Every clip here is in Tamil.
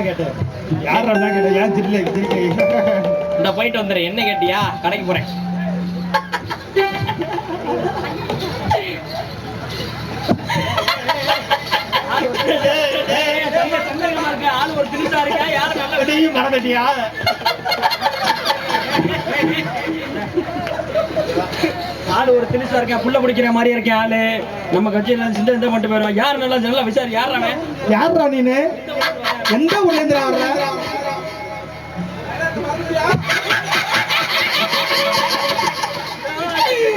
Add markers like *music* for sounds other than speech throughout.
யாரா கேட்ட ஏன் திரிக்க இந்த போயிட்டு வந்துடுறேன் என்ன கேட்டியா கடைக்கு போறேன் ஆள் ஒரு திரிசா இருக்கா யாரு நல்ல நீ மறந்துட்டியா ஆள் ஒரு திரிசா இருக்கா புள்ள பிடிக்கிற மாதிரி இருக்கேன் ஆளு நம்ம கட்சியில சிந்த இந்த மட்டும் போயிடும் யார் நல்லா நல்லா விசாரி யார் யாரா நீனு எந்த ஊர்லேந்திரா வர்ற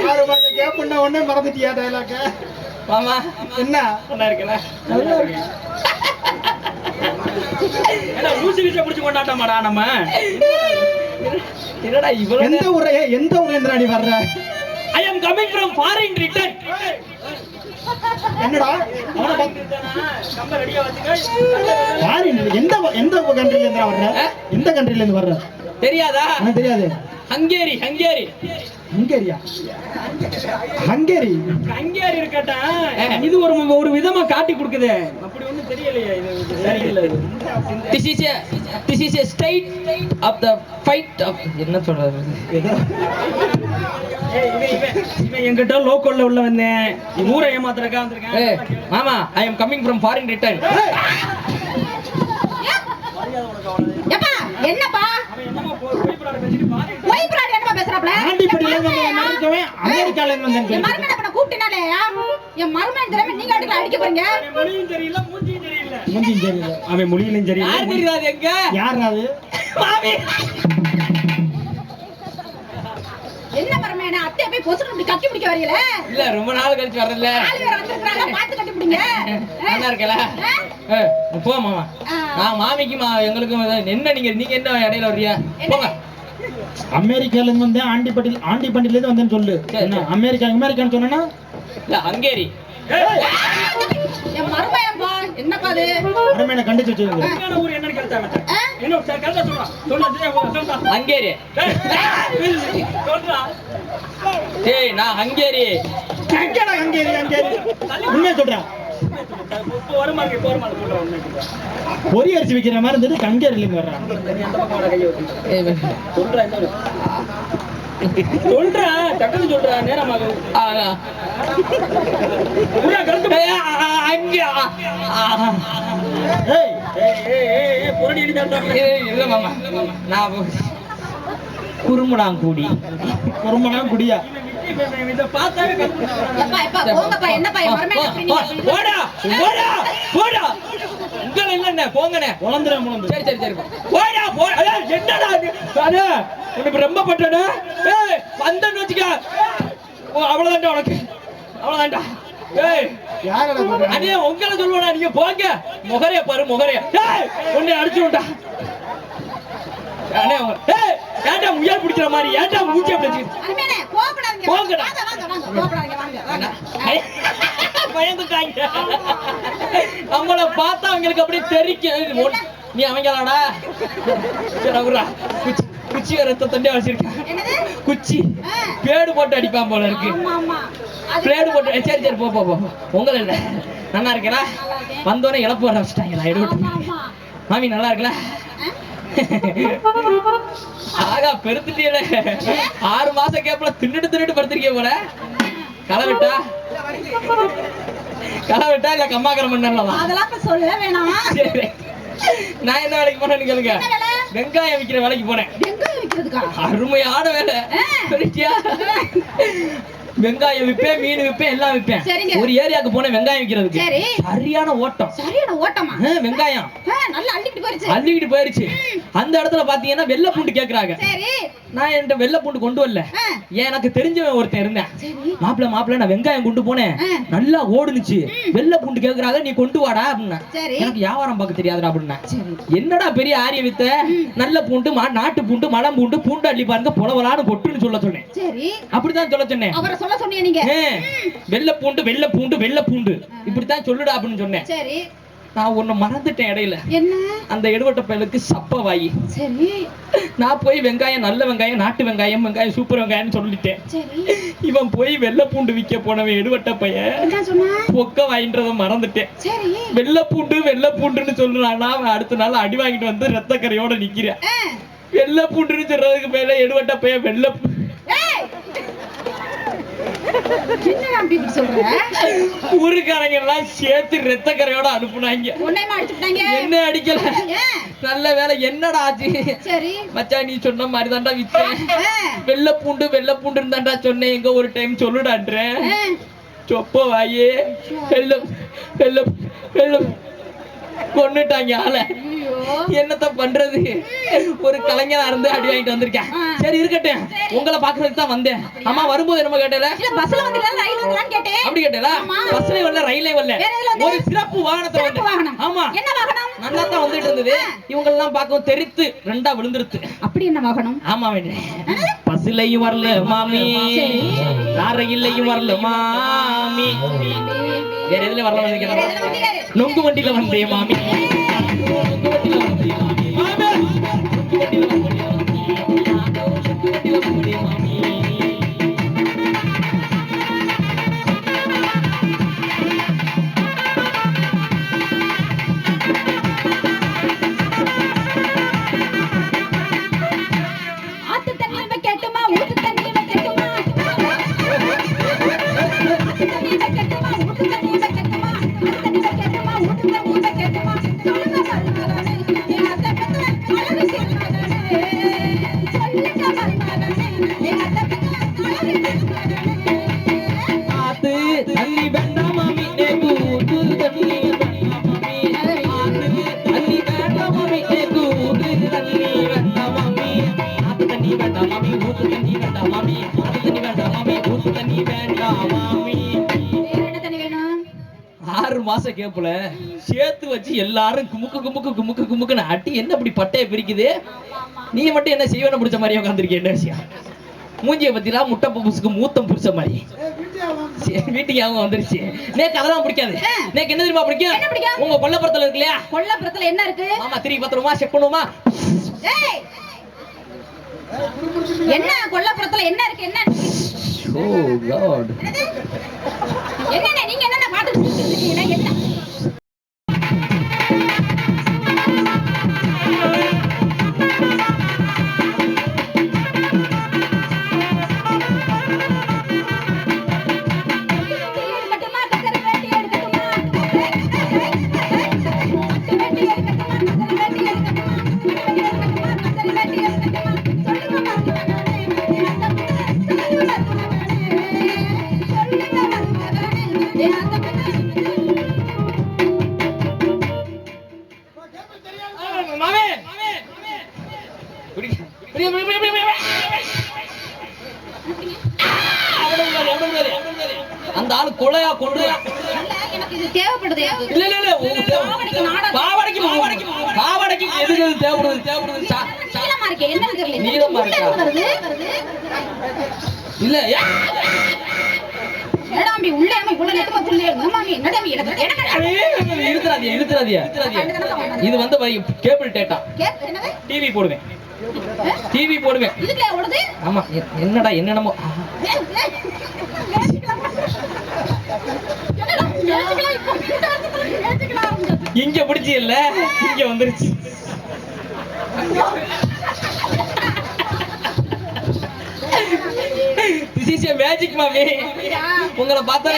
ஆறு மாசம் கேப் பண்ண உடனே மறந்துட்டியா டைலாக்க மாமா. என்ன? நல்லா இருக்கல நல்லா இருக்கு. என்னடா இவ்வளவு எந்த ஊர எந்த ஊர்லேந்திரா நீ வர்ற? I am coming from foreign return என்னடா? ஃபாரின் எந்த எந்த கண்ட்ரில இருந்து வர்ற? எந்த கண்ட்ரில இருந்து வர்ற? தெரியாதா? தெரியாது. Hungary Hungary. Hungary? Hungary? Hungary இருக்கட்டா? இது ஒரு ஒரு விதமா காட்டி கொடுக்குது. அப்படி ஒண்ணும் தெரியலையே. இது இது சரியில்லை. இது. This is a this is a state of the fight of என்ன சொல்றது? என்கிட்ட லோக்கல்ல உள்ள வந்தேன் ஊரை ஏமாத்துறக்கா ஏய். வந்திருக்கேன் மாமா I am coming from foreign return என்னப்பா? அமெரிக்கால இருந்து வந்தேன் கூப்பிட்டனாலே என் மருமகன் நீங்க அடிக்கல அடிக்க போறீங்க? அவன் மொழியும் தெரியல மூஞ்சியும் தெரியல. மூஞ்சியும் தெரியல. அவன் மொழியிலும் தெரியல. யார் தெரியாது எங்க? யாரா அது? மாமி. என்ன மருமகனே அத்தைய போய் பொசுக்கு இப்படி கட்டி பிடிக்க வரீங்களே இல்ல ரொம்ப நாள் கழிச்சு வரல. ஆளு வேற வந்திருக்காங்க பார்த்து கட்டி பிடிங்க. நல்லா இருக்கல? போ மாமா. நான் மாமிக்கு மா எங்களுக்கும் என்ன நீங்க நீங்க என்ன இடையில வர்றியா போங்க. அமெரிக்கால இருந்து வந்தேன் ஆண்டிப்பட்டி ஆண்டிப்பட்டியில இருந்து வந்தேன்னு சொல்லு. என்ன. அமெரிக்கா அமெரிக்கான்னு சொன்னா இல்ல ஹங்கேரி. என் மருமகன்பா என்னப்பா அது? அருமையான கண்டிச்சு வச்சிருங்க உண்மையான ஊர் என்னன்னு கேட்டாங்க? என்ன கரெக்டா சொல்றா சொல்றா ஹங்கேரி. சொல்றா. நான் ஹங்கேரி. எங்கடா ஹங்கேரி ஹங்கேரி? உண்மையை அரிசி வைக்கிற மாதிரி இருந்துட்டு ஹங்கேரில இருந்து வர்றான் சொல்றா என்ன ஒரு சொல்றா டக்குன்னு சொல்றா நேரமாக ஆ, ஆ. ஊரா கருத்து ஏய், ஆ, ஆ, அங்க ஆ, ஆ. ஏய் ஏய் ஏய் ஏய் ஏய் புரடி அடிச்சாங்க ஏய், இல்ல மாமா. நான் குறுமுடாங்கூடி சரி. சரி சரி ஏய், என்னடா அடே, உனக்கு ரொம்ப பட்டடா ஏய் வந்தன்னு வச்சுக்க. ஓ அவ்வளவுதான்டா உனக்கு. அவ்வளவுதான்டா. ஏய் அடே உங்களை சொல்லுவேனா நீங்க போங்க. முகரைய பாரு முகரைய. ஏய் உன்னை அடிச்சு விட்டா அடே உங்க- ஏய் ஏன்டா முயல் பிடிக்கிற மாதிரி? ஏன்டா மூஞ்சி அப்படி போங்கடா. பயந்துட்டாங்க. நம்மள பார்த்தா அவங்களுக்கு அப்படியே தெரிக்கும். ஒன்- நீ அவரா. குச்சி குச்சி ரத்த தண்டே வச்சிருக்கேன் குச்சி. பேடு போட்டு அடிப்பான் போல இருக்கு. பிளேடு போட்டு சரி சரி போ போ போ உங்களை இல்ல. நல்லா இருக்கலா. வந்தோடனே இழப்பு வர வச்சுட்டாங்களா ஆமா மாமி நல்லா இருக்கல? ஆகா பெருத்துட்டீல ஆறு மாசம் கேப்ல தின்னுட்டு தின்னுட்டு படுத்திருக்கீங்க போல. களை விட்டா? களை விட்டா இல்ல கம்மாக்கரம் பண்ணலாமா அதெல்லாம் சொல்ல வேணாம். சரி. நான் என்ன வேலைக்கு போனேன்னு கேளுங்க? வெங்காயம் விக்கிற வேலைக்கு போனேன் அருமையான வேலை. வெங்காயம் விப்பேன் மீன் விப்பேன் எல்லாம் விப்பேன். ஒரு ஏரியாக்கு போனேன் வெங்காயம் விக்கிறதுக்கு. சரி. சரியான ஓட்டம். சரியான ஓட்டமா? வெங்காயம். நல்லா அள்ளிக்கிட்டு போயிருச்சு. அள்ளிக்கிட்டு போயிருச்சு. அந்த இடத்துல பாத்தீங்கன்னா வெள்ளை பூண்டு கேக்குறாங்க. நான் என்கிட்ட வெள்ளை பூண்டு கொண்டு வரல. ஏன் எனக்கு தெரிஞ்சவன் ஒருத்தன் இருந்தேன். மாப்பிள்ள மாப்பிள்ள நான் வெங்காயம் கொண்டு போனேன். நல்லா ஓடுனுச்சு. வெள்ளை பூண்டு கேக்குறாங்க நீ கொண்டு வாடா அப்படின்னா. எனக்கு வியாபாரம் பார்க்க தெரியாதுடா அப்படின்னா. என்னடா பெரிய ஆரிய வித்த? நல்ல பூண்டு நாட்டு பூண்டு மலம் பூண்டு பூண்டு அள்ளி பாருங்க புலவலான்னு பொட்டுன்னு சொல்ல சொன்னேன். சரி. அப்படித்தான் சொல்ல சொன்னேன். சொல்ல சொன்னீங்க நீங்க. வெள்ளை பூண்டு வெள்ளை பூண்டு வெள்ளை பூண்டு. இப்படித்தான் சொல்லுடா அப்படின்னு சொன்னேன். சரி. நான் ஒண்ணு மறந்துட்டேன் இடையில. என்ன? அந்த எடுவட்ட பயலுக்கு சப்ப வாயி சரி. நான் போய் வெங்காயம் நல்ல வெங்காயம் நாட்டு வெங்காயம் வெங்காயம் சூப்பர் வெங்காயம்னு சொல்லிட்டேன். சரி. இவன் போய் வெள்ளை பூண்டு விற்க போனவன் எடுவட்ட பையன் பொக்க வாயின்றத மறந்துட்டேன். சரி. வெள்ளை பூண்டு வெள்ளை பூண்டுன்னு சொல்றானா அவன் அடுத்த நாள் அடி வாங்கிட்டு வந்து ரத்த கரையோட நிக்கிறேன் வெள்ளை பூண்டுன்னு சொல்றதுக்கு மேல எடுவட்ட பையன் வெள்ளை! என்ன நம்பி இப்படி சொல்ற? ஊருக்காரங்க எல்லாம் சேர்த்து ரத்த கரையோட அனுப்புனாங்க. உன்னையமா அடிச்சுட்டாங்க என்ன அடிக்கல. நல்ல வேலை. என்னடா ஆச்சு? சரி. மச்சான் நீ சொன்ன மாதிரி தான்டா வித்தேன். வெள்ளை பூண்டு வெள்ளை பூண்டுன்னு தான்டா சொன்னேன். எங்க ஒரு டைம் சொல்லுடான்றேன் சொப்ப வாயே. வெள்ளம் வெள்ளம் வெள்ளம் கொன்னுட்டாங்க ஆளை. என்னத்த பண்றது? ஒரு கலைஞனா இருந்து அடி வாங்கிட்டு வந்திருக்கேன். சரி இருக்கட்டும். உங்களை பாக்குறதுக்கு தான் வந்தேன். அம்மா வரும்போது என்னமோ கேட்டல? பஸ்ல கேட்டேன். அப்படி கேட்டல. பஸ்ல வரல ரயிலே வரல. வந்த? ஒரு சிறப்பு வாகனத்துல வாகனம். ஆமா. நல்லா தான் வந்துட்டு இருந்தது. இவங்க எல்லாம் பார்க்கவும் தெரித்து ரெண்டா விழுந்துருத்து. அப்படி என்ன வாகனம்? ஆமா பஸ்லயும் வரல மாமி. ரயில்லையும் வரல மாமி. வேற எதுல வரல வேற எதுல நினைக்கிறேன் வந்தீங்க? நொங்கு வண்டியில வந்தேன் மாமி. நொங்கு வண்டியில வந்தேன் கேப்புல சேர்த்து வச்சு எல்லாரும் குமுக்கு குமுக்கு குமுக்கு குமுக்குன்னு அட்டி என்ன இப்படி பட்டைய பிரிக்குது? நீ மட்டும் என்ன செய்வன பிடிச்ச மாதிரி உட்காந்துருக்கேன் என்ன விஷயம்? மூஞ்சிய பத்திலாம் முட்டை புசுக்கு மூத்தம் பிடிச்ச மாதிரி. வீட்டுக்கு அவங்க வந்துருச்சு. நேக்கு அதெல்லாம் பிடிக்காது. நேக்கு என்ன தெரியுமா பிடிக்கும்? உங்க கொல்லப்புறத்துல இருக்கு இல்லையா? கொல்லப்புறத்துல என்ன இருக்கு? ஆமா திருப்பி பத்திரமா செக் பண்ணுவோமா? என்ன கொல்லப்புறத்துல என்ன இருக்கு என்ன? ஓ காட் என்னென்ன நீங்க என்னென்ன பாட்டு இருக்கீங்க? என்ன? என்னன்னு தெரியல. நீளமா. இல்ல என்னடாம்பி, உள்ள இவ்வளவு நேரமா என்னடாம்பி, இழுத்துறாதீங்க இழுத்துறாதீங்க இது வந்து கேபிள் டேட்டா? டிவி போடுவேன் டிவி போடுவேன்? ஆமா என்னடா என்னென்னமோ. இங்க பிடிச்சி இல்ல இங்க வந்துருச்சு A magic மாமி. உங்களை பார்த்தா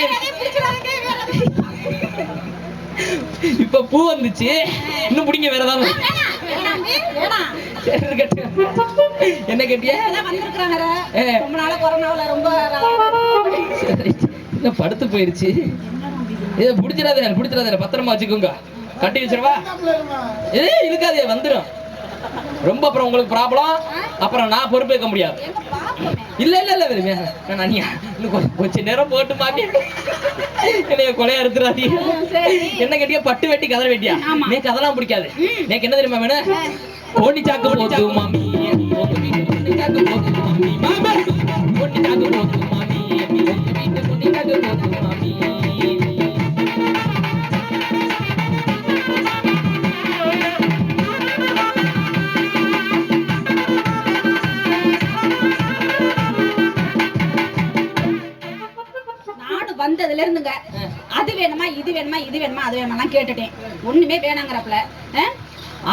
இப்ப பூ வந்துச்சு. இன்னும் பிடிங்க வேற ஏதாவது. என்ன கேட்டிய? எல்லாம் வந்திருக்கிறாங்க ஏ. ரொம்ப நாளா கொரோனாவுல ரொம்ப சரி என்ன படுத்து போயிருச்சு. இதை பிடிச்சிடாத பிடிச்சிடாத பத்திரமா வச்சுக்கோங்க. கட்டி வச்சிருவா ஏ இருக்காதே வந்துடும் ரொம்ப அப்புறம் உங்களுக்கு ப்ராப்ளம் அப்புறம் நான் பொறுப்பேற்க முடியாது. எங்க பாப்போமே? இல்ல இல்ல இல்ல வெறுமையா நான் நீ இன்னும் கொஞ்ச- நேரம் போட்டு மாட்டி என்னைய கொலையா எடுத்துறாதீங்க சரி. என்ன கேட்டியா? பட்டு வெட்டி கதற வெட்டியா. நேக்கு அதெல்லாம் பிடிக்காது. நேக்கு என்ன தெரியுமா வேணும்? கோணி சாக்கு போத்து மாமி. கோணி சாக்கு போத்து மாமி. மாமா. கோணி சாக்கு போத்து மாமி. கோணி சாக்கு போத்து மாமி. வேணுமா இது வேணுமா இது வேணுமா அது வேணுமா கேட்டுட்டேன். ஒண்ணுமே வேணாங்கிறப்பல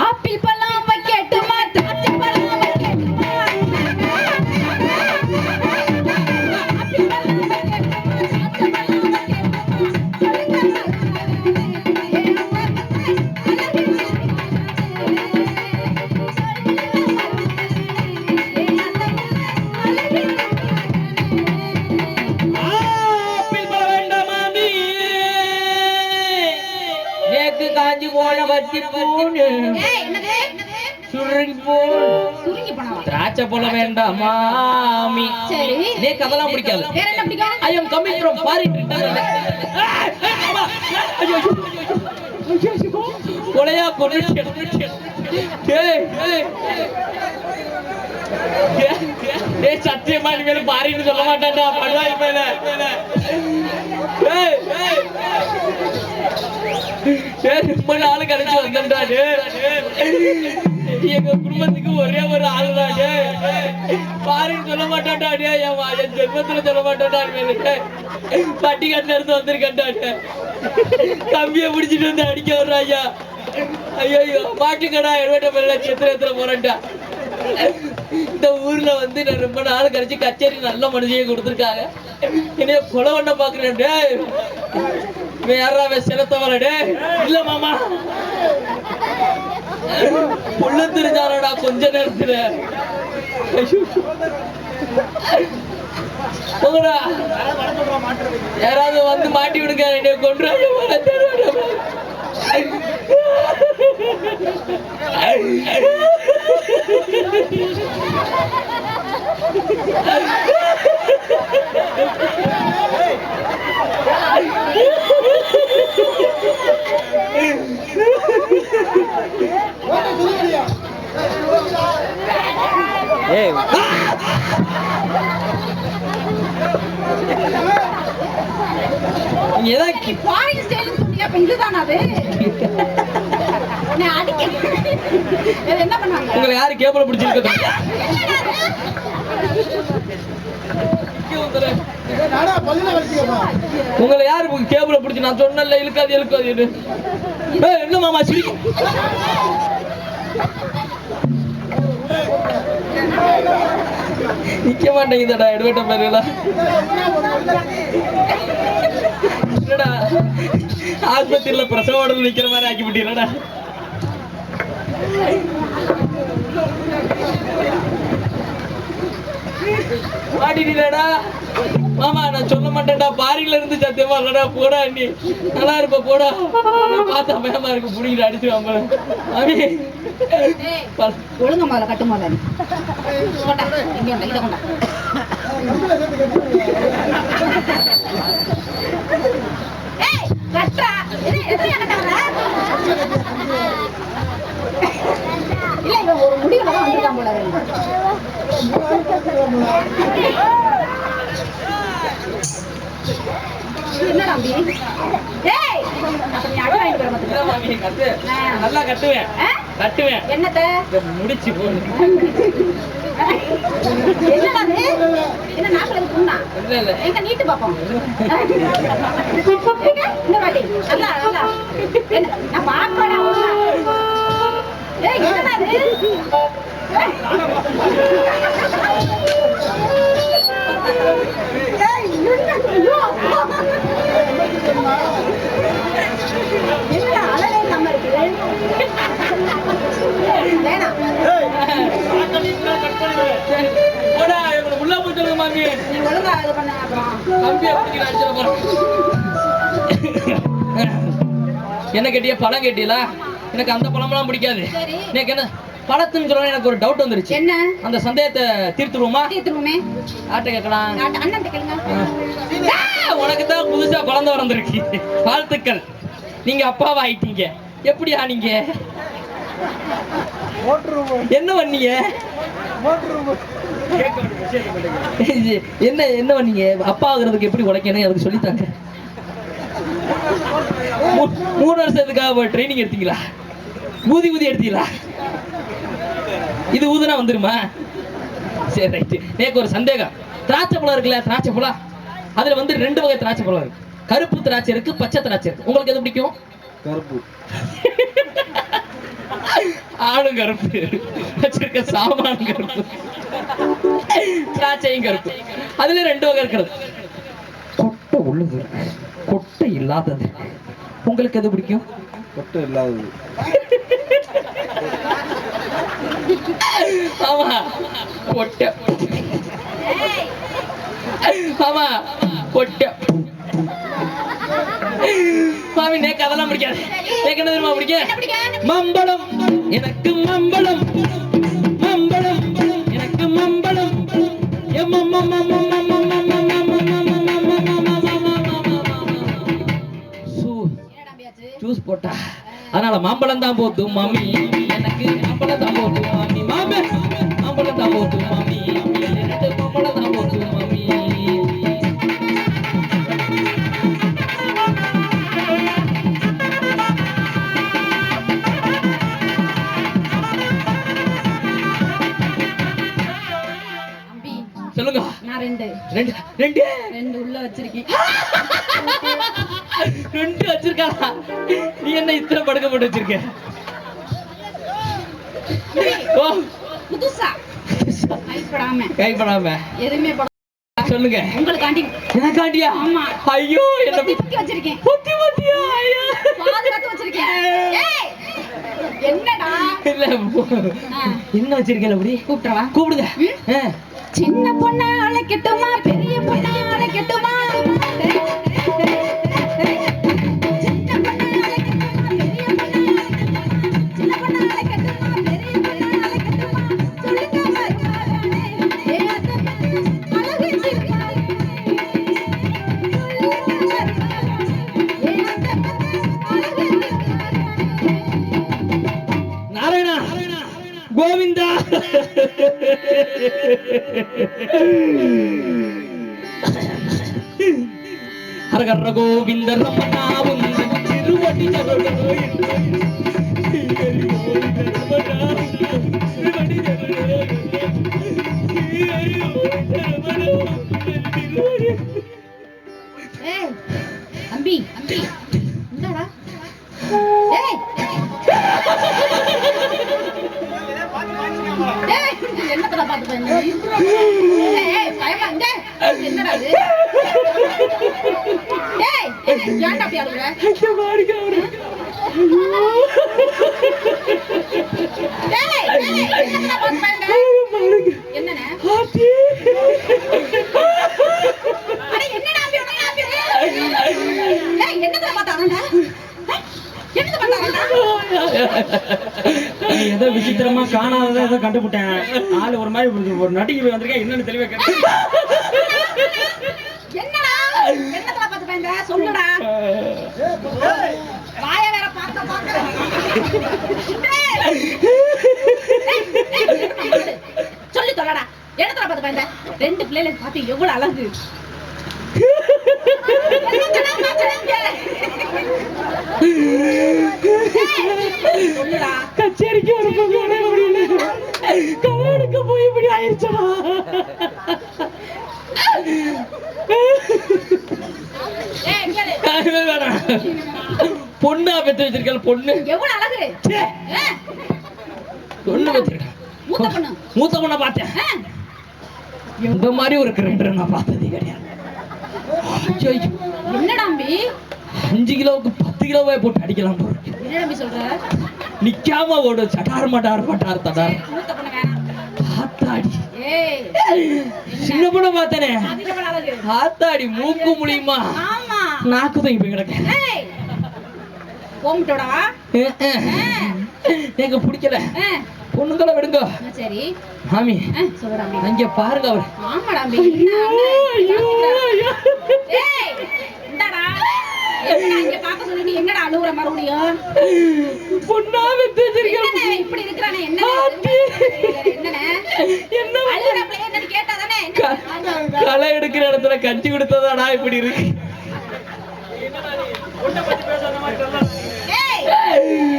ஆப்பிள் பழம் வைக்கட்டுமா திராட்சை பழம் பழம் வேண்டாம் மாமி. சரி. நேக்கு அதெல்லாம் பிடிக்காது. வேற என்ன பிடிக்கும்? I am coming from foreign கொலையா கொலை ஏய் சத்தியமா இனிமேல் பாரின்னு சொல்ல மாட்டான்டா. ஏய் ஏய் ஏய் ரொம்ப நாள் கழிச்சு வந்தேன்டா. டேய். எங்க குடும்பத்துக்கு ஒரே ஒரு ஆள் தான் பாரின்னு சொல்ல மாட்டான்டா என் என் ஜென்மத்துல சொல்ல மாட்டான்டா பட்டி கட்டில இருந்து வந்திருக்கேன்டா கம்பிய பிடிச்சிட்டு வந்து அடிக்க வர்றாங்க ஐயோ. மாட்டுக்கடா எழுவட்ட மேல சித்திரத்துல போறேன்டா. இந்த ஊர்ல வந்து நான் ரொம்ப நாள் கழிச்சு கச்சேரி நல்ல மனுஷியை கொடுத்துருக்காங்க. என்னைய கொலை பண்ண பாக்குறேன் டேய் வேற செலுத்தவர இல்ல மாமா. புள்ள தெரிஞ்சாரடா கொஞ்ச நேரத்துல. யாராவது வந்து மாட்டி விடுங்க என்னைய கொண்டுறாங்க ஏய் நீங்க ஏதாவது நீ foreign style னு சொன்னியே, அப்ப இதுதானா அது? நான் அடிக்கிறேன். வேற என்ன பண்ணுவாங்க? உங்களை யாரு கேபிள் பிடிச்சிருக்க உங்களை யாரு கேபிள பிடிச்சி? நான் சொன்னல இழுக்காது இழுக்காது ஏய், என்ன மாமா சிரி. நிக்க மாட்டேங்குதுடா எடுவட்ட பேருல என்னடா ஆஸ்பத்திரியில பிரசவ உடல் நிக்கிற மாதிரி ஆக்கி விட்டீங்களடா மாட்டிட்டீங்களா மாமா நான் சொல்ல மாட்டேன்டா. பாரியில இருந்து சத்தியமா இல்லடா. போடா நீ நல்லா இருப்ப போடா. பார்த்தா பயமா இருக்கு. புடிங்கிட்டு அடிச்சுவாங்க மாமி ஏய், ப- ஒழுங்கா முதல்ல கட்டு முதல்ல இல்ல, இவன் ஒரு முடிவு தான் வந்திருக்கான் போல என்னடா அப்படி? ஏய், அப்ப நீ அடி வாங்கிட்டு வர மாமி கட்டு நல்லா கட்டுவேன் கட்டுவேன் என்னத்த முடிச்சு போ என்னடா என்ன நாக்குல புண்ணா? இல்ல இல்ல எங்க நீட்டு பாப்போம் இந்த நல்லா நல்லா என்ன? நான் ஏய் என்னடா ஏய். என்ன கேட்டியா? பழம் கேட்டீங்களா எனக்கு அந்த பழமெல்லாம் பிடிக்காது. எனக்கு என்ன? பழத்துன்னு சொல்ல எனக்கு ஒரு டவுட் வந்துருச்சு. என்ன? அந்த சந்தேகத்தை தீர்த்துருவோமா? தீர்த்துருவோமே. ஆட்ட கேட்கலாம். உனக்கு தான் புதுசா குழந்தை வந்திருக்கு வாழ்த்துக்கள். நீங்க அப்பாவா ஆயிட்டீங்க. எப்படியா நீங்க? என்ன பண்ணீங்க? என்ன என்ன பண்ணீங்க? அப்பா ஆகுறதுக்கு எப்படி உழைக்கணும்? அதுக்கு சொல்லித்தாங்க. மூணு வருஷத்துக்காக ட்ரைனிங் எடுத்தீங்களா? ஊதி ஊதி எடுத்தீங்களா? இது ஊதுனா வந்துருமா? சரி ரைட்டு எனக்கு ஒரு சந்தேகம். திராட்சை பழம் இருக்குல்ல திராட்சை பழம்? அதுல வந்து ரெண்டு வகை திராட்சை பழம் இருக்கு. கருப்பு திராட்சை இருக்கு பச்சை திராட்சை இருக்கு. உங்களுக்கு எது பிடிக்கும்? கருப்பு. ஆளும் கருப்பு. வச்சிருக்க சாமானும் கருப்பு. திராட்சையும் கருப்பு. அதுல ரெண்டு வகை இருக்கிறது. கொட்டை உள்ளது. இருக்கு. கொட்டை இல்லாதது. உங்களுக்கு எது பிடிக்கும்? கொட்டை இல்லாதது. ஆமா. கொட்டை. ஆமா. கொட்டை. மாமி நேக்கு அதெல்லாம் பிடிக்காது. நேக்கு என்ன தெரியுமா பிடிக்கும்? மம்பளம். எனக்கு மம்பளம். மம்பளம். எனக்கு மம்பளம். ஜூஸ் போட்டா. அதனால மாம்பழம் தான் போத்தும் மாமி. எனக்கு மாம்பழம் தான் போத்தும் மாமி. மாமே மாம்பழம் தான் போத்தும் ரெண்டு ரெண்டு. ரெண்டு ரெண்டு உள்ள வச்சிருக்கேன் *laughs* ரெண்டு வச்சிருக்காளா நீ என்ன இத்தனை படுக்க போட்டு வச்சிருக்க? ஓ புதுசா? கைப்படாம கைப்படாம எதுவுமே பட சொல்லுங்க. உங்களுக்காண்டி எனக்காண்டியா? ஆமா. ஐயோ என்ன பொத்தி வச்சிருக்கேன். பொத்தி பொத்தியா ஐயோ. பாதுகாத்து வச்சிருக்கேன். ஏய், என்னடா? இல்ல என்ன வச்சிருக்கேன் அப்படி கூப்பிட்டுறவா? கூப்பிடுங்க. சின்ன பொண்ணை அழைக்கட்டுமா பெரிய பொண்ணை அழைக்கட்டுமா? హరగర్ర గోవింద రమణా ఉంది తిరువటి జగడు ஏன்டா அப்படி அழுகுற அட என்னடா அப்படி அப்படி ஏய் ஏதோ விசித்திரமா காணாததை ஏதோ கண்டுபிட்டேன். ஆளு ஒரு மாதிரி ஒரு- ஒரு நடிகை போய் வந்திருக்கேன் என்னன்னு தெளிவா கேட்டேன் என்னடா என்னத்தடா பாத்து பயந்த சொல்லுடா வாய வேற பார்த்த பார்க்க சொல்லி சொல்லடா என்னத்தடா பாத்து பயந்த ரெண்டு பிள்ளைகளை பார்த்து எவ்வளவு அழகு. கச்சேரிக்கு ஒரு கல்யாணுக்கு போய் இப்படி ஆயிடுச்சா ஏய் கேளு. வேணாம். பெத்து வச்சிருக்கல பொண்ணு. எவ்வளவு அழகு? பொண்ணு வச்சிருக்க. மூத்த பொண்ணு. மூத்த பொண்ணை பார்த்தேன். இந்த மாதிரி ஒரு கிரைண்டர் நான் பார்த்ததே கிடையாது. என்னடா அஞ்சு கிலோவுக்கு பத்து கிலோவே போட்டு அடிக்கலாம் சொல்ற? நிக்காம ஓடும் சட்டார் மட்டார் பட்டார் தடார். ஆத்தாடி. சின்ன பொண்ணு பார்த்தனே. ஆத்தாடி மூக்கு முடியுமா ஆமா. நாக்கு தான் போய் கிடக்க. ஏய் கோமிட்டோடா எங்க பிடிக்கல. பொண்ணுங்களை விடுங்க. சரி. மாமி. அங்க பாருங்க அவர். ஆமாடா. என்ன. என்னடா இங்க பார்க்க சொல்லி நீ என்னடா அழுகுற மறுபடியும்? பொண்ணாக என்னண்ணே, இப்படி இருக்கிறானே? என்ன என்னன்னு கேட்டாதானே? களை எடுக்கிற இடத்துல கஞ்சி கொடுத்ததாடா இப்படி இருக்கு.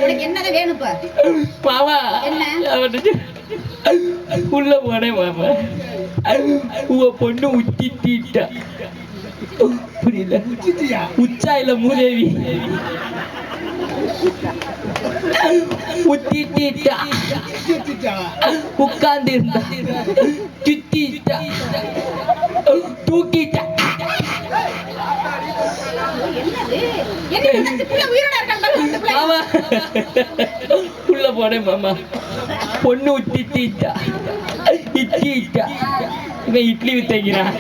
உனக்கு என்னதான் வேணும்? அவனுக்கு உள்ள போனே மாமா உங்க பொண்ணு உச்சிட்டா. புரியல. உச்சாயில மூதேவி? உச்சிட்டா. உட்கார்ந்து இருந்தா சுத்திட்டா. தூக்கிட்டா. பாரு. மாமா உள்ள போனேன் மாமா. பொண்ணு உச்சிட்டா இச்சிட்டா இவன் இட்லி வித்தங்கிறான்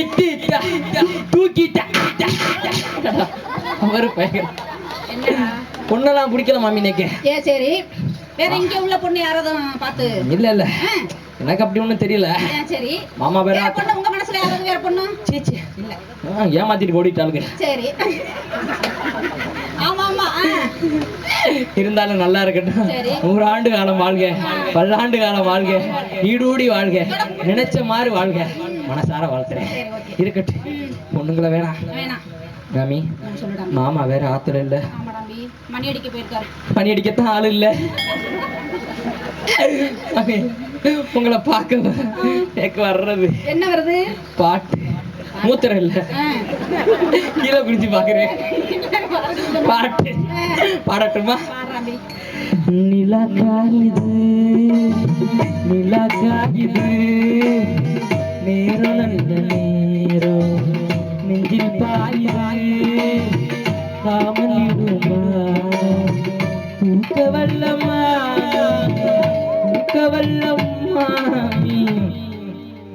இட்டிட்டா தூக்கிட்டா. அவரு பயங்கர? பொண்ணெல்லாம் பிடிக்கல மாமி இன்னைக்கு. ஏ, சரி. வேற இங்க உள்ள பொண்ணு யாராவது பார்த்து. இல்ல இல்ல. எனக்கு அப்படி ஒண்ணும் தெரியல. சரி. மாமா பொண்ணு உங்க மனசுல யாராவது வேற பொண்ணு சீ, சீ. இல்ல ஏமாத்திட்டு ஓடிட்டாளுங்க சரி. இருந்தாலும் நல்லா இருக்கட்டும். நூறு ஆண்டு காலம் வாழ்க. பல்லாண்டு காலம் வாழ்க. ஈடூடி வாழ்க. நினைச்ச மாதிரி வாழ்க. மனசார வாழ்த்துறேன். இருக்கட்டும். பொண்ணுங்களை வேணாம். ராமி மாமா. வேற ஆத்துல இல்ல. ஆமா தம்பி. மணி அடிக்க போயிருக்காரு. பணி அடிக்கத்தான் ஆள் இல்ல. உங்களை பார்க்க வர்றது. என்ன வருது பாட்டு. மூத்திரம் இல்ல. கீழே குடிச்சு பாக்குறேன். பாட்டு. பாடட்டுமா? நிலா காயுது நிலா காயுது நேரம் நல்ல நேரம் நெஞ்சில் பாயுது காமலிடுமா தூக்க வல்லம்மா தூக்க வல்லம்மா.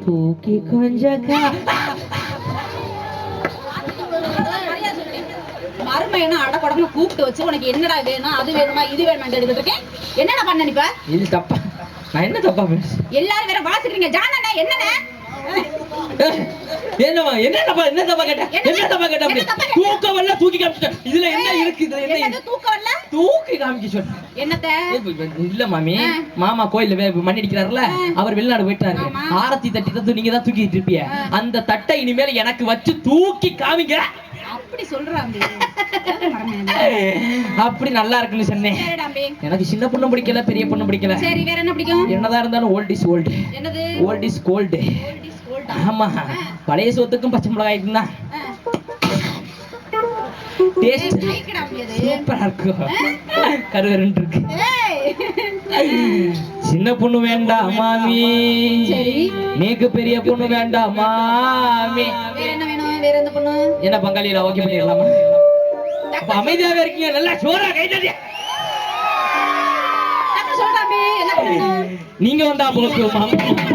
தூக்கி கொஞ்ச மருமையனா அடப்படமா கூப்பிட்டு வச்சு உனக்கு என்னடா வேணும் அது வேணுமா இது வேணுமா எடுத்துட்டு இருக்கேன். என்னடா பண்ண நீ இப்ப? இது தப்பா. நான் என்ன தப்பா எல்லாரும் வேற வாசிக்கிறீங்க. ஜானண்ணே என்னண்ணே? என்னமா என்ன தப்பா என்ன தப்பா கேட்டேன் என்ன தப்பா கேட்டேன் அப்படி? என்ன தப்பா கேட்டேன்? தூக்க வரல தூக்கி காமிச்சிட்டேன் இதுல என்ன இருக்கு? இதுல என்ன என்னது? இருக்கு? தூக்கம் வரல? தூக்கி காமிக்க சொன்னேன் என்னத்த? ஏய், இப்ப- இப்ப இல்ல மாமி கோயில்ல வே- மணி அடிக்கிறாருல ஆ. அவர் வெளிநாடு போயிட்டாரு. ஆரத்தி தட்டி தான் நீங்க தான் தூக்கிட்டு இருப்பிய. ஆ. அந்த தட்டை இனிமேல் எனக்கு வச்சு தூக்கி காமிங்க அப்படி சொல்றாங்க அப்படி நல்லா இருக்குன்னு சொன்னேன். எனக்கு சின்ன பொண்ணு பிடிக்கல பெரிய பொண்ணு பிடிக்கல. சரி வேற என்ன பிடிக்கும்? என்னதான் இருந்தாலும் ஓல்ட் இஸ் ஓல்டு என்னது? Old is gold? ஆமா. பழைய சோத்துக்கும் பச்சை மிளகாய்க்கும் தான். டேஸ்ட். சூப்பரா இருக்கும். கருகருன்னு இருக்கு. சின்ன பொண்ணு வேண்டாம் மாமி. நீக்கு பெரிய பொண்ணு வேண்டாம் மாமி. எந்த பொண்ணு? என்ன பங்காளியில ஓகே பண்ணிடலாமா? அப்ப அமைதியாவே இருக்கீங்க நல்லா அம்பி என்ன பண்ணணும்? நீங்க வந்தா மாமா.